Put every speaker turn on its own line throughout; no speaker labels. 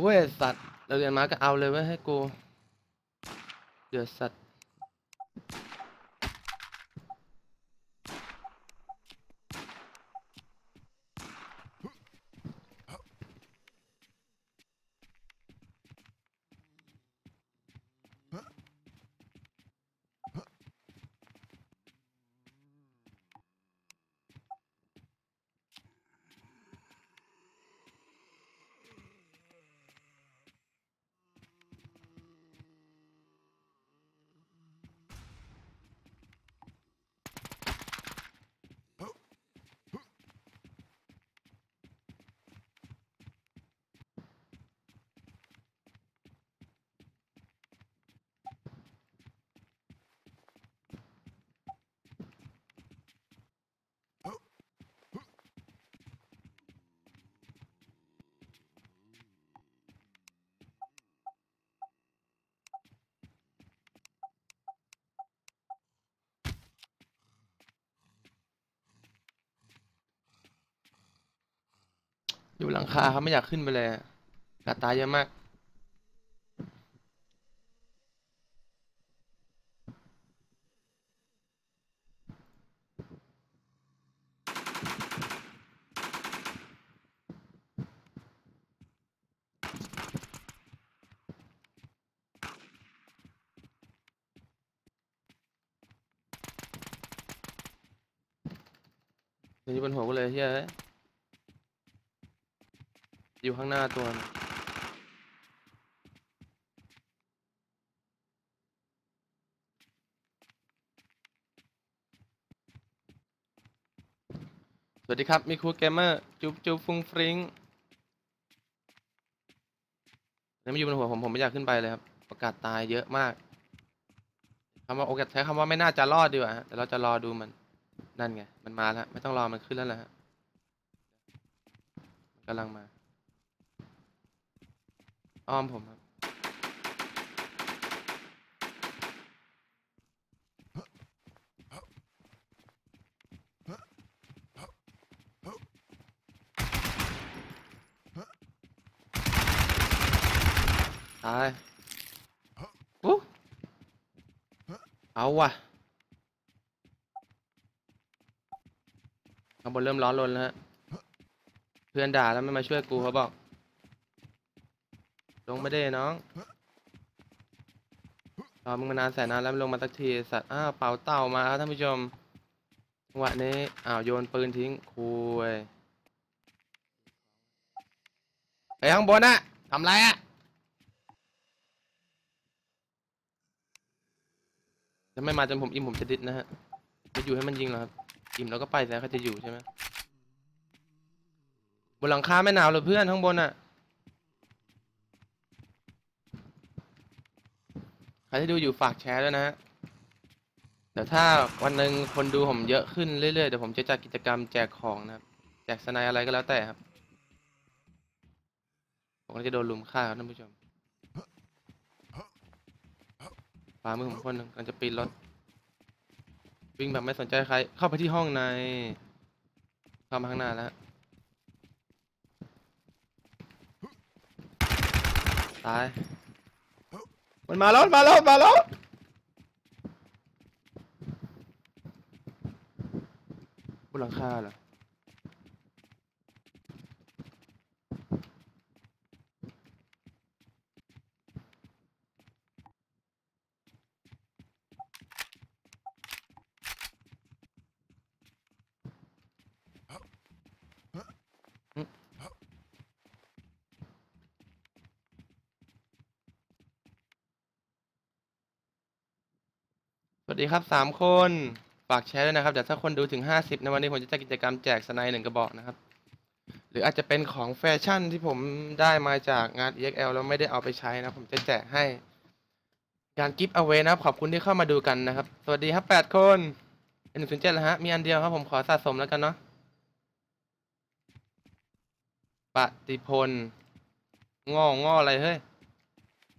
เว้ยสัตว์เราเรียนมาก็เอาเลยเว้ยให้กูเดือดสัตว์ู่หลังคาครับไม่อยากขึ้นไปเลยกาตายเยอะมากเดี๋ยวอยู่บนหัวกูเลยเฮ้ย อยู่ข้างหน้าตัวนึงสวัสดีครับ มีครูเกมเมอร์ จุ๊บจุ๊บฟุ้งฟริ้งแล้วมาอยู่บนหัวผม ผมไม่อยากขึ้นไปเลยครับ ประกาศตายเยอะมากคำว่าโอกาสใช้คำว่าไม่น่าจะรอดดีกว่าฮะแต่เราจะรอดูมัน นั่นไง มันมาแล้ว ไม่ต้องรอมันขึ้นแล้วแหละฮะมันกำลังมา อ้อมผมครับ ตายอู้เอาว่ะข้างบนเริ่มร้อนรนแล้วฮะ เพื่อนด่าแล้วไม่มาช่วยกูเขาบอก ลงไม่ได้น้องรอมึงมานานแสนนานแล้วลงมาสักทีสัตว์อ้าวเป่าเต่ามาครับท่านผู้ชมจังหวะนี้อ้าวโยนปืนทิ้งคุยไปข้างบนอะทำไรอะจะไม่มาจนผมอิ่มผมจะดิดนะฮะจะอยู่ให้มันยิงเหรอครับอิ่มแล้วก็ไปแล้วเขาจะอยู่ใช่ไหมบนหลังคาไม่หนาวเลยเพื่อนข้างบนอะ ครที่ดูอยู่ฝากแชร์ด้วยนะฮะเดี๋ยวถ้าวันหนึ่งคนดูผมเยอะขึ้นเรื่อยๆเดี๋ยวผมจะจัดกิจกรรมแจกของนะครับ แจกสไนอะไรก็แล้วแต่ครับ ผมก็จะโดนลุมฆ่าครับท่านผู้ชมฝ่ามือผมคนหนึ่งกำลังจะปีนรถ วิ่งแบบไม่สนใจใคร เข้าไปที่ห้องใน เข้ามาข้างหน้าแล้ว ตาย มันมาแล้วมาแล้วมาแล้วบนหลังคาเหรอ ดีครับสามคน ฝากแชร์ด้วยนะครับเดี๋ยวถ้าคนดูถึงห้าสิบในวันนี้ผมจะจัดกิจกรรมแจกสไนด์หนึ่งกระบอกนะครับ หรืออาจจะเป็นของแฟชั่นที่ผมได้มาจากงาน EXL แล้วไม่ได้เอาไปใช้นะ ผมจะแจกให้การกิฟต์เอาไว้นะครับ ขอบคุณที่เข้ามาดูกันนะครับ สวัสดีครับแปดคนเป็นหนึ่งศูนย์เจ็ดแล้วฮะ มีอันเดียวครับผมขอสะสมแล้วกันเนาะปฏิพลง้อง้ออะไรเฮ้ย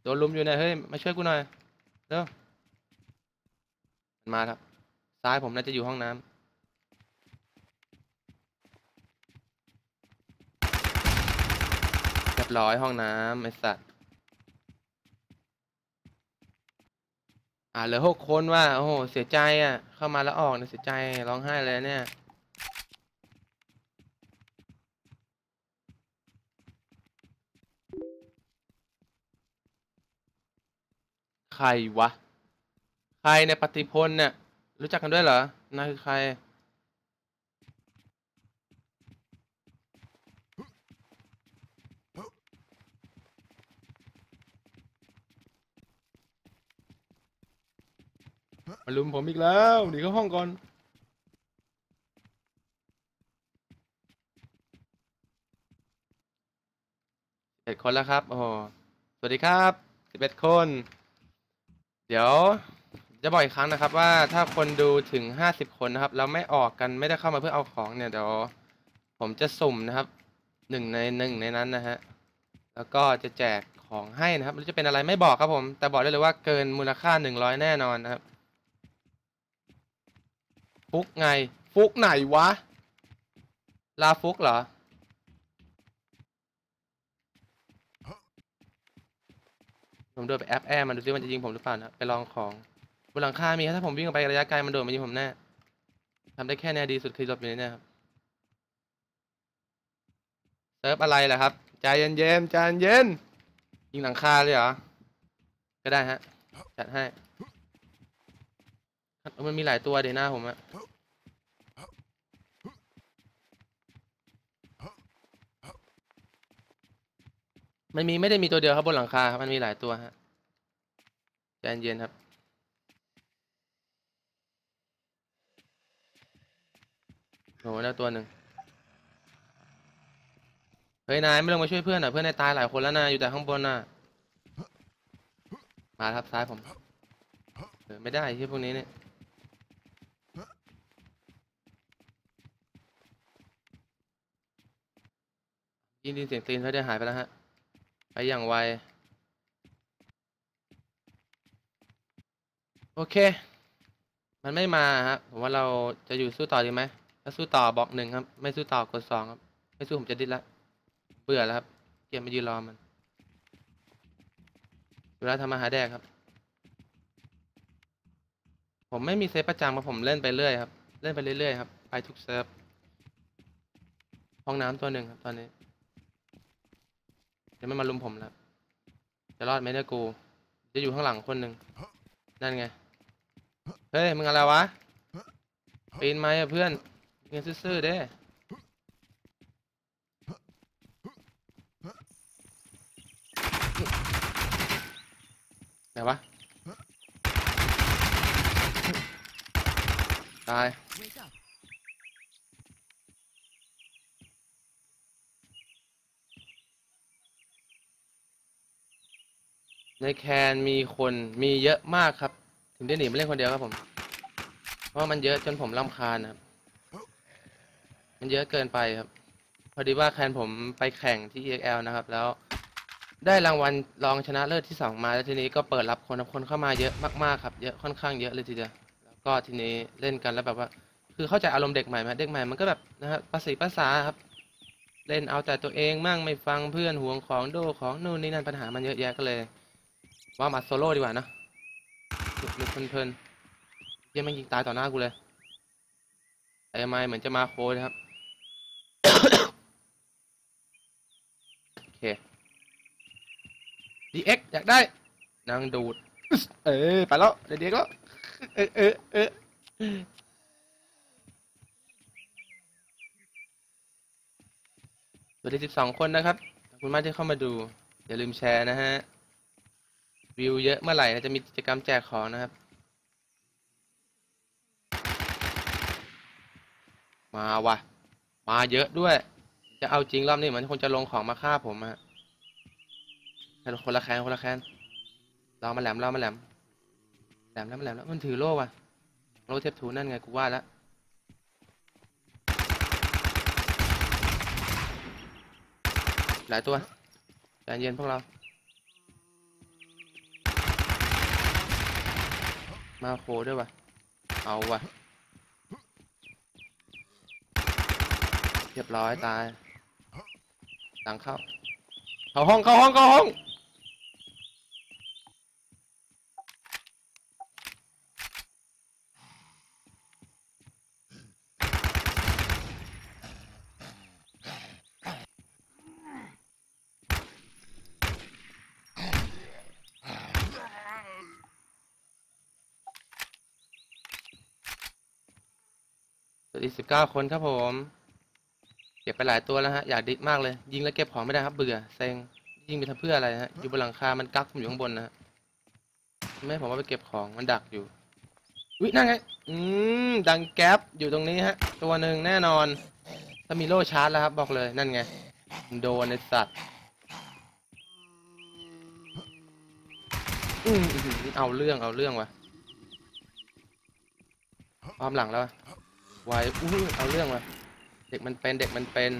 โดนลุมอยู่เนี่ยเฮ้ย มาช่วยกูหน่อยเร็ว มันมาครับซ้ายผมน่าจะอยู่ห้องน้ำเรียบร้อยห้องน้ำไอ้สัตว์อ่าเหลือหกคนว่าโอ้โหเสียใจอะ เข้ามาแล้วออกเนี่ยเสียใจร้องไห้เลยเนี่ยใครวะ ใครในยปฏิพลเนี่ยรู้จักกันด้วยเหรอนายคือใคร มาลุมผมอีกแล้วหนีเข้าห้องก่อนสิบเอ็ดคนแล้วครับ โอ้โหสวัสดีครับสิบเอ็ดคน เดี๋ยว จะบอกอีกครั้งนะครับว่าถ้าคนดูถึงห้าสิบคนนะครับแล้วไม่ออกกันไม่ได้เข้ามาเพื่อเอาของเนี่ยเดี๋ยวผมจะสุ่มนะครับหนึ่งในหนึ่งในนั้นนะฮะแล้วก็จะแจกของให้นะครับจะเป็นอะไรไม่บอกครับผม แต่บอกได้เลยว่าเกินมูลค่าหนึ่งร้อยแน่นอนนะครับฟุกไงฟุกไหนวะ ลาฟุกเหรอ ผมโดดไปแอปแอร์มันดูซิมันจะยิงผมหรือเปล่านะไปลองของ บนหลังคา มีครับถ้าผมวิ่งออกไประยะไกลมันโดดมายิงผมแน่ทำได้แค่แน่ดีสุดคือหลบอยู่ในเนะครับเซิร์ฟอะไรล่ะครับใจเย็นๆใจเย็นยิงหลังคาเลยเหรอ ก็ได้ฮะ จัดให้ มันมีหลายตัวเดี๋ยวหน้าผมอะมันมีไม่ได้มีตัวเดียวครับบนหลังคาครับ มันมีหลายตัวฮะใจเย็นครับ โหแล้วตัวหนึ่งเฮ้ยนายไม่ลงมาช่วยเพื่อนอะเพื่อนนายตายหลายคนแล้วนะอยู่แต่ข้างบนน่ะมาครับซ้ายผมเออไม่ได้ที่พวกนี้เนี่ยยินดีเสียงตีนเขาได้หายไปแล้วฮะไปอย่างไวโอเค มันไม่มาฮะผมว่าเราจะอยู่สู้ต่อดีไหม ถ้าสู้ต่อบอกหนึ่งครับ ไม่สู้ต่อกดสองครับ ไม่สู้ผมจะดิ้นละ เบื่อแล้วครับ เกมมายืนรอมัน เวลาทำอาหาแดกครับ ผมไม่มีเซฟประจำครับผมเล่นไปเรื่อยครับ เล่นไปเรื่อยๆครับ ไปทุกเซิร์ฟ ห้องน้ำตัวหนึ่งครับ ตอนนี้ เดี๋ยวไม่มาลุมผมแล้ว จะรอดไหมเนี่ยกู จะอยู่ข้างหลังคนหนึ่ง นั่นไง เฮ้ย มึงอะไรวะ ปีนไหมเพื่อน เงี้ยซื่อๆเด้ไหนวะ ตาย ในแคนมีคนมีเยอะมากครับ ถึงได้หนีมาเล่นคนเดียวครับผม เพราะมันเยอะจนผมรำคาญครับ มันเยอะเกินไปครับ พอดีว่าแคนผมไปแข่งที่ EXL นะครับ แล้วได้รางวัลรองชนะเลิศที่สองมาแล้วทีนี้ก็เปิดรับคนคนเข้ามาเยอะมากๆครับ เยอะค่อนข้างเยอะเลยทีเดียวแล้วก็ทีนี้เล่นกันแล้วแบบว่า คือเข้าใจอารมณ์เด็กใหม่ไหมเด็กใหม่มันก็แบบนะฮะภาษีภาษาครับ เล่นเอาแต่ตัวเองมั่งไม่ฟังเพื่อนห่วงของโดของนู่นนี่นั่นปัญหามันเยอะแยะก็เลย ว่ามาโซโล่ดีกว่านะหนุกเพลินๆเยังไม่ยิงตายต่อหน้ากูเลยไอ้ไม้เหมือนจะมาโคนะครับ โอเค DX อยากได้นางดูด เออ ไปแล้วเดี๋ยวเด็กแล้ว เออเออเออสวัสดีสิบสองคนนะครับ ขอบคุณมากที่เข้ามาดู อย่าลืมแชร์นะฮะ วิวเยอะเมื่อไหร่จะมีกิจกรรมแจกของนะครับ มาว่ะ มาเยอะด้วย จะเอาจริงรอบนี้เหมือนคนจะลงของมาฆ่าผมอะคนละแคนคนละแคนเรามาแหลมเรามาแหลมแหลมแล้วมาแหลมแล้วมันถือโล่ว่ะโล่เทปทูนั่นไงกูว่าแล้วหลายตัวใจเย็นพวกเรา มาโคด้วยว่ะเอาว่ะ รียบร้อยตายหลังเข้า เข้าห้องเข้าห้องเข้าห้องสวัสดีสิบเก้าคนครับผม ก็บไปหลายตัวแล้วฮะอยากดิมากเลย ยิงแล้วเก็บของไม่ได้ครับเบื่อเซ็งยิงไปทำเพื่ออะไรฮะอยู่บนหลังคา มันกักผมอยู่ข้างบนนะฮะไม่ผมว่าไปเก็บของมันดักอยู่วินั่นไงอืมดังแก๊ปอยู่ตรงนี้ฮะ ตัวหนึ่งแน่นอนถ้ามีโล่ชาร์จแล้วครับ บอกเลยนั่นไงโดนในสัตว์อืมเอาเรื่องเอาเรื่องวะอ้อมหลังแล้วไวอุ้เอาเรื่องวะ เด็กมันเป็นเด็กมันเป็น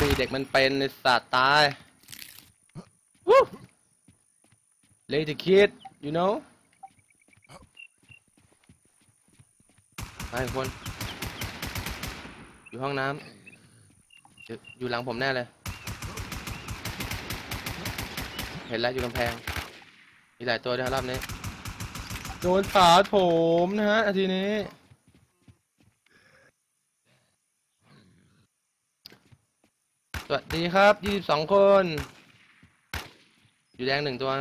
มีเด็กมันเป็นในสัตว์ตายวู้ Lady kid you know ไปคน อยู่ห้องน้ำอยู่อยู่หลังผมแน่เลย เห็นแล้วอยู่กำแพง มีหลายตัวด้วยครับรอบนี้ โดนสาดผมนะฮะทีนี้ วัสดีครับยี่สิบสองคน อยู่แดงหนึ่งตัว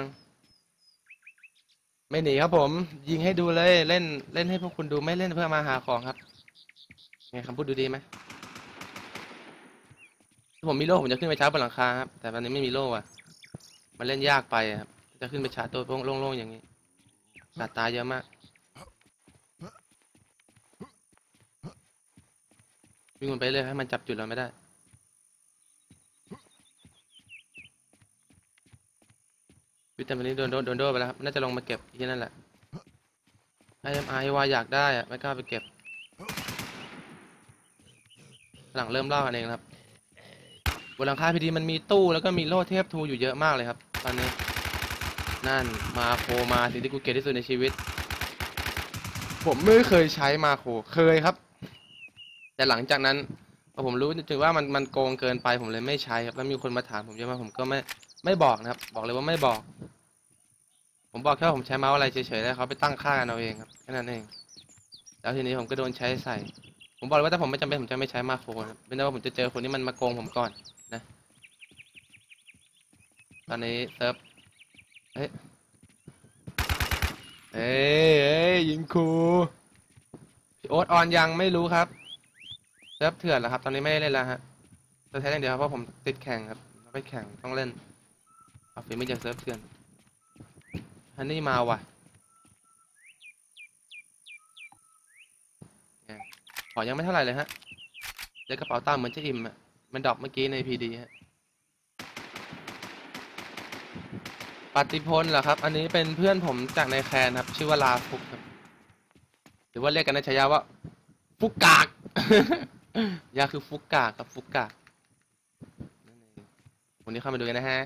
ไม่หนีครับผม ยิงให้ดูเลย เล่น เล่นให้พวกคุณดูไม่เล่นเพื่อมาหาของครับ ไงคำพูดดูดีไหมผมมีโล่ผมจะขึ้นไปชาร์จบนหลังคาครับ แต่ตอนนี้ไม่มีโล่อะมันเล่นยากไปครับ จะขึ้นไปชาร์จตัวโล่งๆอย่างนี้สาดตายเยอะมาก วิ่งมันไปเรื่อยให้มันจับจุดเราไม่ได้ วิตามินนี้โดนโดนโดนโดนไปแล้วครับน่าจะลงมาเก็บที่นั่นแหละไอเอ็มไอวาอยากได้อะไม่กล้าไปเก็บ หลังเริ่มเล่ากันเองครับบนหลังคาพีดีมันมีตู้แล้วก็มีโล่เทพทูอยู่เยอะมากเลยครับ ตอนนี้ นั่นมาโคมาสิ่งที่กูเกลียดที่สุดในชีวิต ผมไม่เคยใช้มาโคเคยครับ แต่หลังจากนั้นพอผมรู้ถึงว่ามันมันโกงเกินไปผมเลยไม่ใช้ครับแล้วมีคนมาถามผมเยอะมากผมก็ไม่ไม่บอกนะครับ บอกเลยว่าไม่บอก ผมบอกแค่ว่าผมใช้เมาส์อะไรเฉยๆแล้วเขาไปตั้งค่ากันเอาเองครับแค่นั้นเอง แล้วทีนี้ผมก็โดนใช้ใส่ ผมบอกเลยว่าถ้าผมไม่จำเป็นผมจะไม่ใช้มาโครครับไม่ได้ว่าผมจะเจอคนที่มันมาโกงผมก่อนนะ ตอนนี้เซิร์ฟเฮ้ยเอ้ยเอ้ยยิงครูพี่โอ๊ตออนยังไม่รู้ครับเซิร์ฟเถื่อนเหรอครับ ตอนนี้ไม่ได้เล่นแล้วฮะจะใช้อย่างเดียวครับเพราะผมติดแข่งครับไปแข่งต้องเล่นเอาฝีมือจากเซิร์ฟเถื่อน ฮันนี่มาว่ะขอยังไม่เท่าไหร่เลยฮะเจอกระเป๋าตังค์เหมือนจะอิ่มอะ มันดรอปเมื่อกี้ในพีดีฮะปฏิพลเหรอครับ อันนี้เป็นเพื่อนผมจากในแคนครับ ชื่อว่าลาฟุกครับ หรือว่าเรียกกันในฉายาว่าฟุกกาก ยาคือฟุกกากกับฟุกกากวันนี้เข้ามาดูกันนะฮะ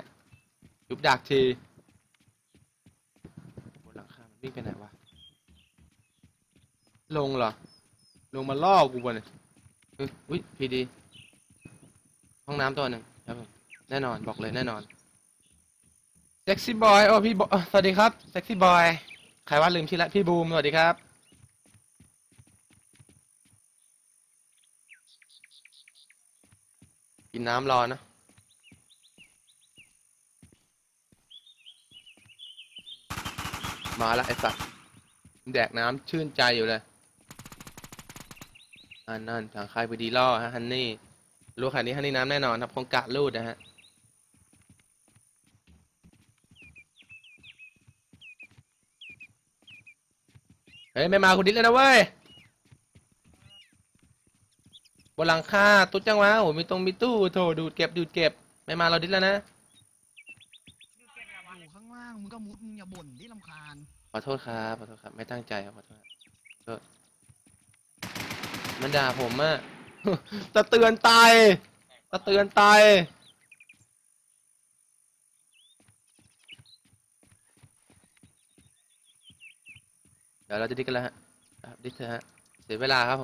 ยุบดักทีบนหลังคามัน วิ่งไปไหนวะ ลงเหรอ ลงมาล่อกูบนเฮ้ยอุ้ยพีดี ห้องน้ำตัวหนึ่งครับผมแน่นอนบอกเลยแน่นอนเซ็กซี่บอยโอ้พี่บสวัสดีครับเซ็กซี่บอยใครว่าลืมชื่อละพี่บูมสวัสดีครับกินน้ำรอนะ มาละไอ้สัตว์แดกน้ำชื่นใจอยู่เลยอันนั่นทางค่ายพอดีล่อฮะฮันนี่รู้ขนาดนี้ฮันนี่น้ำแน่นอนครับคงกะรูดนะฮะเฮ้ยไม่มาคุณดิษเลยนะเว้ยนหลังคาตุ๊ดจังวะโอ้มีตรงมีตู้โถดูดเก็บดูดเก็บ ไม่มาเราดิสแล้วนะ
อยู่ข้างล่างมึงก็มุดมึงอย่าบ่นที่ลำคาญ
ขอโทษครับขอโทษครับ ไม่ตั้งใจครับขอโทษขอโทษมันด่าผมอะตะเตือนตายตะเตือนตายเดี๋ยวเราจะดิสกันแล้วฮะครับดิสเถอะฮะ เสียเวลาครับผม